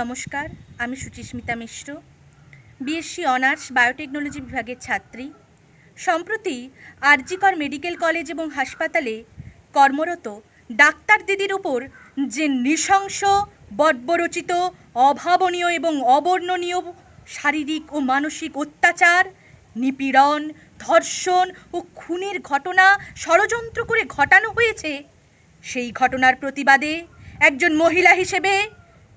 নমস্কার, আমি Suchismita Mishra, BSc honours biotechnology বিভাগের ছাত্রী। সম্প্রতি আরজিকর মেডিকেল কলেজ এবং হাসপাতালে কর্মরত ডাক্তার দিদির উপর যে নৃশংস, বর্বরচিত, অভাবনীয় এবং অবর্ণনীয় শারীরিক ও মানসিক অত্যাচার, নিপীড়ন, ধর্ষণ ও খুনের ঘটনা ষড়যন্ত্র করে ঘটানো হয়েছে, সেই ঘটনার প্রতিবাদে একজন মহিলা হিসেবে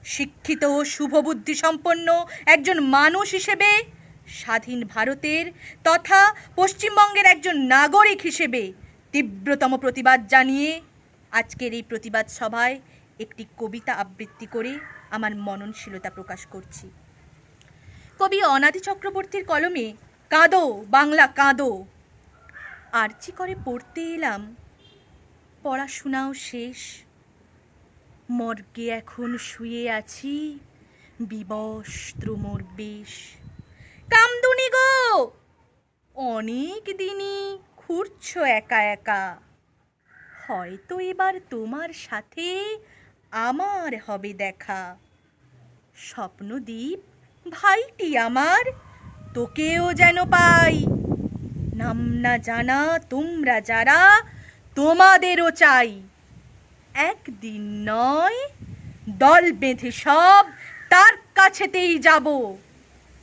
শিক্ষিত ও শুভবুদ্ধি সম্পন্ন একজন মানুষ হিসেবে, স্বাধীন ভারতের তথা পশ্চিমবঙ্গের একজন নাগরিক হিসেবে তীব্রতম প্রতিবাদ জানিয়ে আজকের এই প্রতিবাদ সভায় একটি কবিতা আবৃত্তি করে আমার মননশীলতা প্রকাশ করছি। কবি অনাদি চক্রবর্তীর কলমে, কাঁদো, বাংলা, কাঁদো। আর্চি করে পড়তে এলাম, পড়াশোনাও শেষ মর্গে এখন শুয়ে আছি, বিবস্ত্র মোর বেশ। কামদুনি গো! অনেক দিনই ঘুরছ একা একা। হয়তো এবার তোমার সাথে আমার হবে দেখা। স্বপ্নদ্বীপ ভাইটি আমার, তোকেও যেন পাই। নাম না জানা তোমরা যারা, তোমাদেরও চাই। একদিন নয়, দল বেঁধে সব তার কাছেতেই যাব।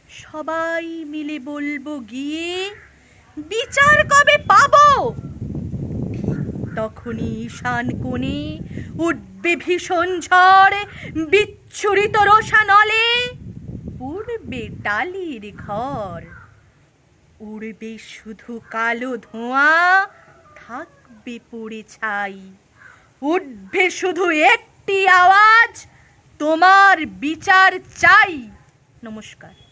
সবাই মিলে বলব, গিয়ে বিচার কবে পাবো? তখনই ঈশান কোণে উঠবে ভীষণ ঝড়, বিচ্ছুরিত রোষানলে উড়বে টালির ঘর, উড়বে শুধু কালো ধোঁয়া, থাকবে পড়ে ছাই। উঠবে শুধু একটি আওয়াজ তোমার বিচার চাই। নমস্কার।